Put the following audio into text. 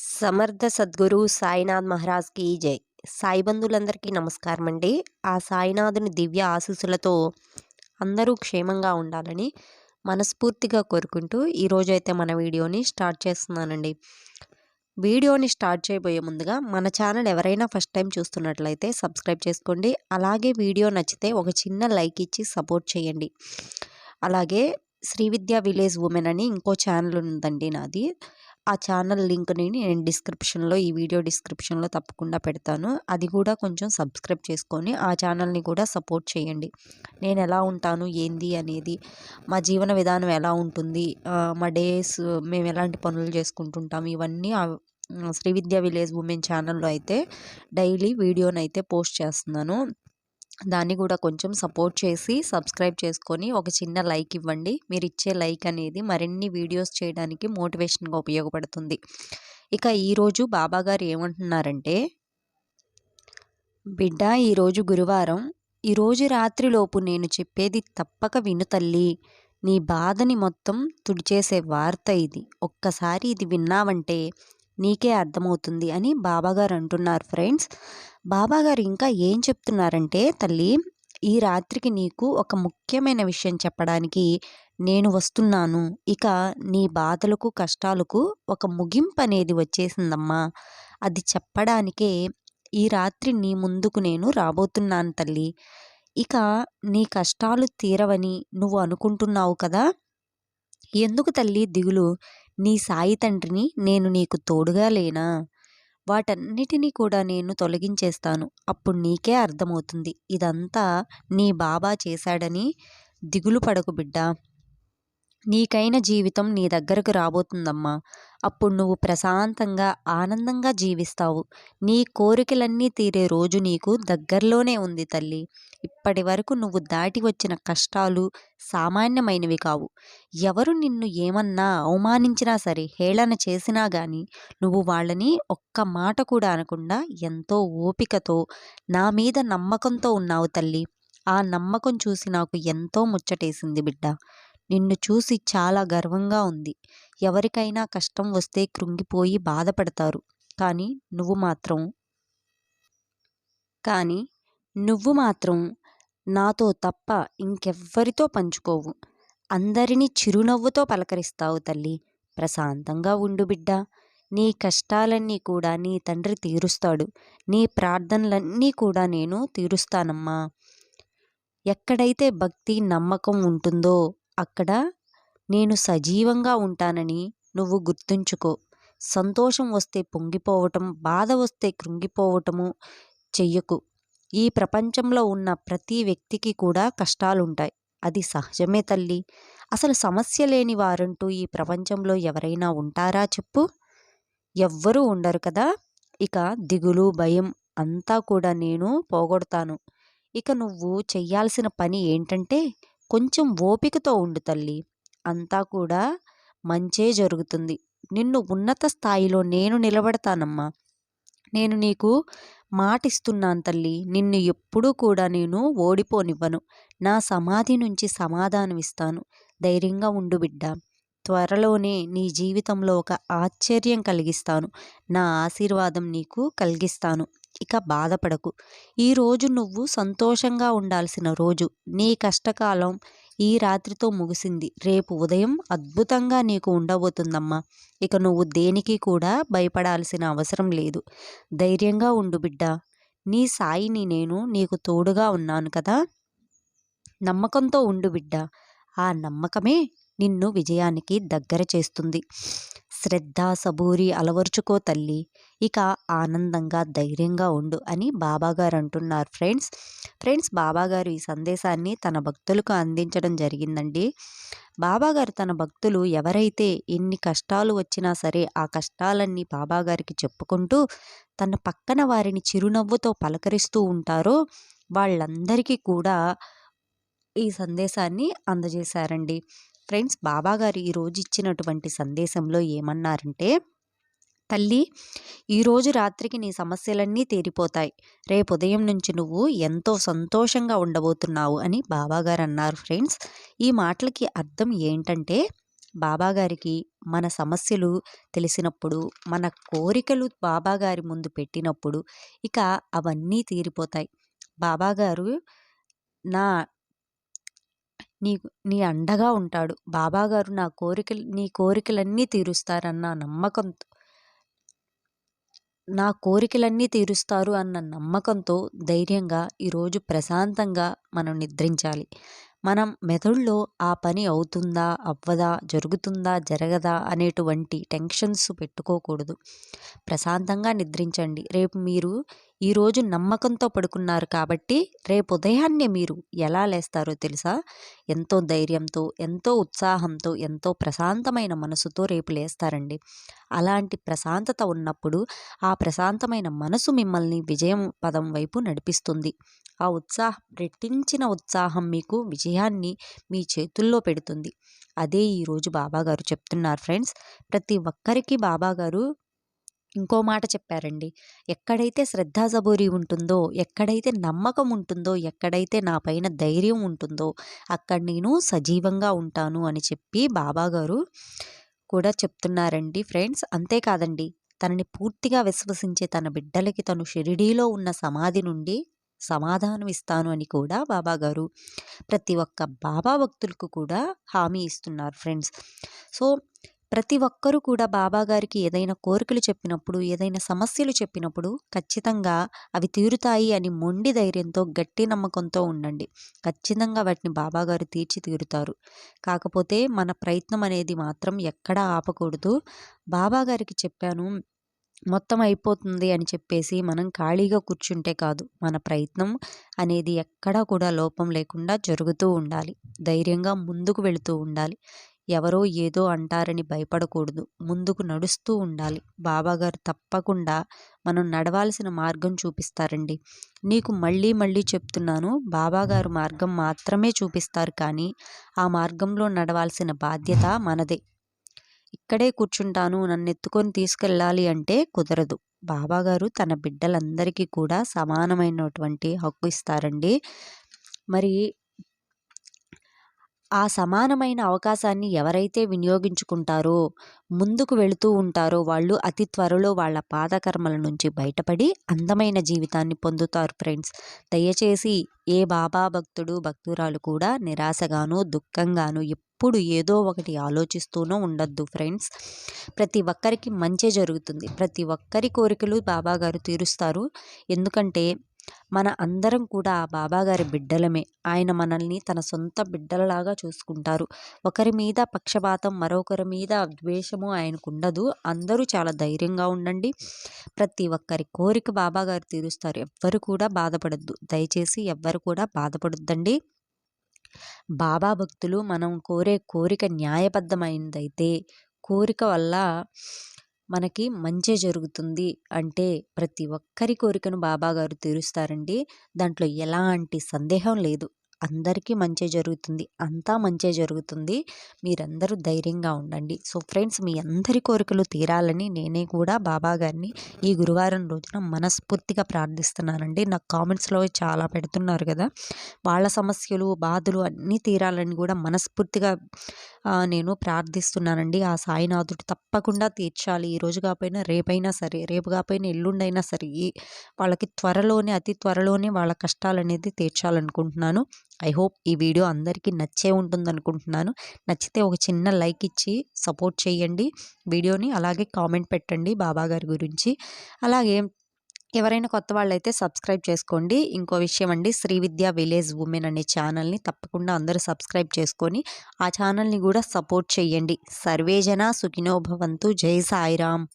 సమర్థ సద్గురు సాయినాథ్ మహారాజ్కి జై. సాయి బంధువులందరికీ నమస్కారం అండి ఆ సాయినాథుని దివ్య ఆశీస్సులతో అందరూ క్షేమంగా ఉండాలని మనస్ఫూర్తిగా కోరుకుంటూ ఈరోజైతే మన వీడియోని స్టార్ట్ చేస్తున్నానండి. వీడియోని స్టార్ట్ చేయబోయే ముందుగా మన ఛానల్ ఎవరైనా ఫస్ట్ టైం చూస్తున్నట్లయితే సబ్స్క్రైబ్ చేసుకోండి. అలాగే వీడియో నచ్చితే ఒక చిన్న లైక్ ఇచ్చి సపోర్ట్ చేయండి. అలాగే శ్రీ విద్యా విలేజ్ ఉమెన్ అని ఇంకో ఛానల్ ఉందండి నాది. ఆ ఛానల్ లింక్ని నేను డిస్క్రిప్షన్లో ఈ వీడియో డిస్క్రిప్షన్లో తప్పకుండా పెడతాను. అది కూడా కొంచెం సబ్స్క్రైబ్ చేసుకొని ఆ ఛానల్ని కూడా సపోర్ట్ చేయండి. నేను ఎలా ఉంటాను ఏంది అనేది మా జీవన విధానం ఎలా ఉంటుంది మా డేస్ మేము ఎలాంటి పనులు చేసుకుంటుంటాం ఇవన్నీ శ్రీవిద్య శ్రీ విద్యా విలేజ్ ఉమెన్ ఛానల్లో అయితే డైలీ వీడియోని అయితే పోస్ట్ చేస్తున్నాను. దాన్ని కూడా కొంచెం సపోర్ట్ చేసి సబ్స్క్రైబ్ చేసుకొని ఒక చిన్న లైక్ ఇవ్వండి. మీరు ఇచ్చే లైక్ అనేది మరిన్ని వీడియోస్ చేయడానికి మోటివేషన్గా ఉపయోగపడుతుంది. ఇక ఈరోజు బాబా గారు ఏమంటున్నారంటే బిడ్డ ఈరోజు గురువారం ఈరోజు రాత్రిలోపు నేను చెప్పేది తప్పక విను తల్లి. నీ బాధని మొత్తం తుడిచేసే వార్త ఇది. ఒక్కసారి ఇది విన్నావంటే నీకే అర్థమవుతుంది అని బాబాగారు అంటున్నారు ఫ్రెండ్స్. బాబాగారు ఇంకా ఏం చెప్తున్నారంటే తల్లి ఈ రాత్రికి నీకు ఒక ముఖ్యమైన విషయం చెప్పడానికి నేను వస్తున్నాను. ఇక నీ బాధలకు కష్టాలకు ఒక ముగింపు అనేది వచ్చేసిందమ్మా. అది చెప్పడానికే ఈ రాత్రి నీ ముందుకు నేను రాబోతున్నాను తల్లి. ఇక నీ కష్టాలు తీరవని నువ్వు అనుకుంటున్నావు కదా? ఎందుకు తల్లి దిగులు? నీ సాయి తండ్రిని నేను నీకు తోడుగా లేనా? వాటన్నిటినీ కూడా నేను తొలగించేస్తాను. అప్పుడు నీకే అర్థమవుతుంది. ఇదంతా నీ బాబా చేశాడని దిగులు పడకు బిడ్డా. నీకైన జీవితం నీ దగ్గరకు రాబోతుందమ్మా. అప్పుడు నువ్వు ప్రశాంతంగా ఆనందంగా జీవిస్తావు. నీ కోరికలన్నీ తీరే రోజు నీకు దగ్గరలోనే ఉంది తల్లి. ఇప్పటి వరకు నువ్వు దాటి వచ్చిన కష్టాలు సామాన్యమైనవి కావు. ఎవరు నిన్ను ఏమన్నా అవమానించినా సరే హేళన చేసినా గాని నువ్వు వాళ్ళని ఒక్క మాట కూడా అనకుండా ఎంతో ఓపికతో నా మీద నమ్మకంతో ఉన్నావు తల్లి. ఆ నమ్మకం చూసి నాకు ఎంతో ముచ్చటేసింది బిడ్డ. నిన్ను చూసి చాలా గర్వంగా ఉంది. ఎవరికైనా కష్టం వస్తే కృంగిపోయి బాధపడతారు. కానీ నువ్వు మాత్రం కానీ నువ్వు మాత్రం నాతో తప్ప ఇంకెవ్వరితో పంచుకోవు. అందరినీ చిరునవ్వుతో పలకరిస్తావు తల్లి. ప్రశాంతంగా ఉండు బిడ్డ. నీ కష్టాలన్నీ కూడా నీ తండ్రి తీరుస్తాడు. నీ ప్రార్థనలన్నీ కూడా నేను తీరుస్తానమ్మా. ఎక్కడైతే భక్తి నమ్మకం ఉంటుందో అక్కడ నేను సజీవంగా ఉంటానని నువ్వు గుర్తుంచుకో. సంతోషం వస్తే పొంగిపోవటం బాధ వస్తే కృంగిపోవటము చెయ్యకు. ఈ ప్రపంచంలో ఉన్న ప్రతి వ్యక్తికి కూడా కష్టాలుంటాయి. అది సహజమే తల్లి. అసలు సమస్య లేని వారంటూ ఈ ప్రపంచంలో ఎవరైనా ఉంటారా చెప్పు? ఎవ్వరూ ఉండరు కదా. ఇక దిగులు భయం అంతా కూడా నేను పోగొడతాను. ఇక నువ్వు చెయ్యాల్సిన పని ఏంటంటే కొంచెం ఓపికతో ఉండు తల్లి. అంతా కూడా మంచే జరుగుతుంది. నిన్ను ఉన్నత స్థాయిలో నేను నిలబడతానమ్మా. నేను నీకు మాటిస్తున్నాను తల్లి. నిన్ను ఎప్పుడూ కూడా నేను ఓడిపోనివ్వను. నా సమాధి నుంచి సమాధానం ఇస్తాను. ధైర్యంగా ఉండు బిడ్డ. త్వరలోనే నీ జీవితంలో ఒక ఆశ్చర్యం కలిగిస్తాను. నా ఆశీర్వాదం నీకు కలిగిస్తాను. ఇక బాధపడకు. ఈరోజు నువ్వు సంతోషంగా ఉండాల్సిన రోజు. నీ కష్టకాలం ఈ రాత్రితో ముగిసింది. రేపు ఉదయం అద్భుతంగా నీకు ఉండబోతుందమ్మా. ఇక నువ్వు దేనికి కూడా భయపడాల్సిన అవసరం లేదు. ధైర్యంగా ఉండు బిడ్డ. నీ సాయిని నేను నీకు తోడుగా ఉన్నాను కదా? నమ్మకంతో ఉండు బిడ్డ. ఆ నమ్మకమే నిన్ను విజయానికి దగ్గర చేస్తుంది. శ్రద్ధ సబూరి అలవర్చుకో తల్లి. ఇక ఆనందంగా ధైర్యంగా ఉండు అని బాబాగారు అంటున్నారు ఫ్రెండ్స్. ఫ్రెండ్స్ బాబాగారు ఈ సందేశాన్ని తన భక్తులకు అందించడం జరిగిందండి. బాబాగారు తన భక్తులు ఎవరైతే ఎన్ని కష్టాలు వచ్చినా సరే ఆ కష్టాలన్నీ బాబాగారికి చెప్పుకుంటూ తన పక్కన వారిని చిరునవ్వుతో పలకరిస్తూ ఉంటారో వాళ్ళందరికీ కూడా ఈ సందేశాన్ని అందజేశారండి. ఫ్రెండ్స్ బాబాగారు ఈరోజు ఇచ్చినటువంటి సందేశంలో ఏమన్నారంటే తల్లి ఈరోజు రాత్రికి నీ సమస్యలన్నీ తీరిపోతాయి. రేపు ఉదయం నుంచి నువ్వు ఎంతో సంతోషంగా ఉండబోతున్నావు అని బాబాగారు అన్నారు ఫ్రెండ్స్. ఈ మాటలకి అర్థం ఏంటంటే బాబాగారికి మన సమస్యలు తెలిసినప్పుడు మన కోరికలు బాబాగారి ముందు పెట్టినప్పుడు ఇక అవన్నీ తీరిపోతాయి. బాబాగారు నా నీ నీ అండగా ఉంటాడు. బాబాగారు నా కోరికలు నీ కోరికలన్నీ తీరుస్తారన్న నమ్మకంతో నా కోరికలన్నీ తీరుస్తారు అన్న నమ్మకంతో ధైర్యంగా ఈరోజు ప్రశాంతంగా మనం నిద్రించాలి. మనం మెదడులో ఆ పని అవుతుందా అవ్వదా జరుగుతుందా జరగదా అనేటువంటి టెన్షన్స్ పెట్టుకోకూడదు. ప్రశాంతంగా నిద్రించండి. రేపు మీరు ఈరోజు నమ్మకంతో పడుకున్నారు కాబట్టి రేపు ఉదయాన్నే మీరు ఎలా లేస్తారో తెలుసా? ఎంతో ధైర్యంతో ఎంతో ఉత్సాహంతో ఎంతో ప్రశాంతమైన మనసుతో రేపు లేస్తారండి. అలాంటి ప్రశాంతత ఉన్నప్పుడు ఆ ప్రశాంతమైన మనసు మిమ్మల్ని విజయం పదం వైపు నడిపిస్తుంది. ఆ ఉత్సాహం రెట్టించిన ఉత్సాహం మీకు విజయాన్ని మీ చేతుల్లో పెడుతుంది. అదే ఈరోజు బాబాగారు చెప్తున్నారు ఫ్రెండ్స్. ప్రతి ఒక్కరికి బాబాగారు ఇంకో మాట చెప్పారండి. ఎక్కడైతే శ్రద్ధాజబూరి ఉంటుందో ఎక్కడైతే నమ్మకం ఉంటుందో ఎక్కడైతే నా పైన ధైర్యం ఉంటుందో అక్కడ నేను సజీవంగా ఉంటాను అని చెప్పి బాబాగారు కూడా చెప్తున్నారండి ఫ్రెండ్స్. అంతేకాదండి తనని పూర్తిగా విశ్వసించే తన బిడ్డలకి తను షిరిడీలో ఉన్న సమాధి నుండి సమాధానం ఇస్తాను అని కూడా బాబాగారు ప్రతి ఒక్క బాబా భక్తులకు కూడా హామీ ఇస్తున్నారు ఫ్రెండ్స్. సో ప్రతి ఒక్కరూ కూడా బాబాగారికి ఏదైనా కోరికలు చెప్పినప్పుడు ఏదైనా సమస్యలు చెప్పినప్పుడు ఖచ్చితంగా అవి తీరుతాయి అని మొండి ధైర్యంతో గట్టి నమ్మకంతో ఉండండి. ఖచ్చితంగా వాటిని బాబాగారు తీర్చి తీరుతారు కాకపోతే మన ప్రయత్నం అనేది మాత్రం ఎక్కడా ఆపకూడదు. బాబాగారికి చెప్పాను మొత్తం అయిపోతుంది అని చెప్పేసి మనం ఖాళీగా కూర్చుంటే కాదు మన ప్రయత్నం అనేది ఎక్కడా కూడా లోపం లేకుండా జరుగుతూ ఉండాలి. ధైర్యంగా ముందుకు వెళుతూ ఉండాలి. ఎవరో ఏదో అంటారని భయపడకూడదు. ముందుకు నడుస్తూ ఉండాలి. బాబాగారు తప్పకుండా మనం నడవాల్సిన మార్గం చూపిస్తారండి. నీకు మళ్ళీ మళ్ళీ చెప్తున్నాను బాబాగారు మార్గం మాత్రమే చూపిస్తారు కానీ ఆ మార్గంలో నడవాల్సిన బాధ్యత మనదే. ఇక్కడే కూర్చుంటాను నన్ను ఎత్తుకొని తీసుకెళ్ళాలి అంటే కుదరదు. బాబాగారు తన బిడ్డలందరికీ కూడా సమానమైనటువంటి హక్కు ఇస్తారండి. మరి ఆ సమానమైన అవకాశాన్ని ఎవరైతే వినియోగించుకుంటారో ముందుకు వెళుతూ ఉంటారో వాళ్ళు అతి త్వరలో వాళ్ళ పాదకర్మల నుంచి బయటపడి అందమైన జీవితాన్ని పొందుతారు ఫ్రెండ్స్. దయచేసి ఏ బాబా భక్తుడు భక్తురాలు కూడా నిరాశగాను దుఃఖంగాను ఎప్పుడు ఏదో ఒకటి ఆలోచిస్తూనూ ఉండొద్దు ఫ్రెండ్స్. ప్రతి ఒక్కరికి మంచే జరుగుతుంది. ప్రతి ఒక్కరి కోరికలు బాబాగారు తీరుస్తారు. ఎందుకంటే మన అందరం కూడా ఆ బాబాగారి బిడ్డలమే. ఆయన మనల్ని తన సొంత బిడ్డలలాగా చూసుకుంటారు. ఒకరి మీద పక్షపాతం మరొకరి మీద ద్వేషము ఆయనకు ఉండదు అందరూ చాలా ధైర్యంగా ఉండండి. ప్రతి ఒక్కరి కోరిక బాబాగారు తీరుస్తారు. ఎవ్వరు కూడా బాధపడద్దు. దయచేసి ఎవ్వరు కూడా బాధపడొద్దండి. బాబా భక్తులు మనం కోరే కోరిక న్యాయబద్ధమైనదైతే కోరిక వల్ల మనకి మంచి జరుగుతుంది అంటే ప్రతి ఒక్కరి కోరికను బాబాగారు తీరుస్తారండి. దాంట్లో ఎలాంటి సందేహం లేదు. అందరికీ మంచి జరుగుతుంది అంతా మంచి జరుగుతుంది. మీరందరూ ధైర్యంగా ఉండండి. సో ఫ్రెండ్స్ మీ అందరి కోరికలు తీరాలని నేనే కూడా బాబా గారిని ఈ గురువారం రోజున మనస్ఫూర్తిగా ప్రార్థిస్తున్నానండి. నాకు కామెంట్స్లో చాలా పెడుతున్నారు కదా వాళ్ళ సమస్యలు బాధలు అన్నీ తీరాలని కూడా మనస్ఫూర్తిగా నేను ప్రార్థిస్తున్నానండి. ఆ సాయినాథుడు తప్పకుండా తీర్చాలి. ఈ రోజు కాకపోయినా రేపైనా సరే రేపు కాకపోయినా ఎల్లుండైనా సరే వాళ్ళకి త్వరలోనే అతి త్వరలోనే వాళ్ళ కష్టాలు అనేది తీర్చాలనుకుంటున్నాను. ఐ హోప్ ఈ వీడియో అందరికీ నచ్చే ఉంటుంది అనుకుంటున్నాను నచ్చితే ఒక చిన్న లైక్ ఇచ్చి సపోర్ట్ చేయండి. వీడియోని అలాగే కామెంట్ పెట్టండి బాబా గారి గురించి. అలాగే ఎవరైనా కొత్త వాళ్ళైతే సబ్స్క్రైబ్ చేసుకోండి. ఇంకో విషయం అండి శ్రీ విద్యా విలేజ్ ఉమెన్ అనే ఛానల్ని తప్పకుండా అందరూ సబ్స్క్రైబ్ చేసుకొని ఆ ఛానల్ని కూడా సపోర్ట్ చేయండి. సర్వేజన సుఖినోభవంతు జై సాయిరామ్.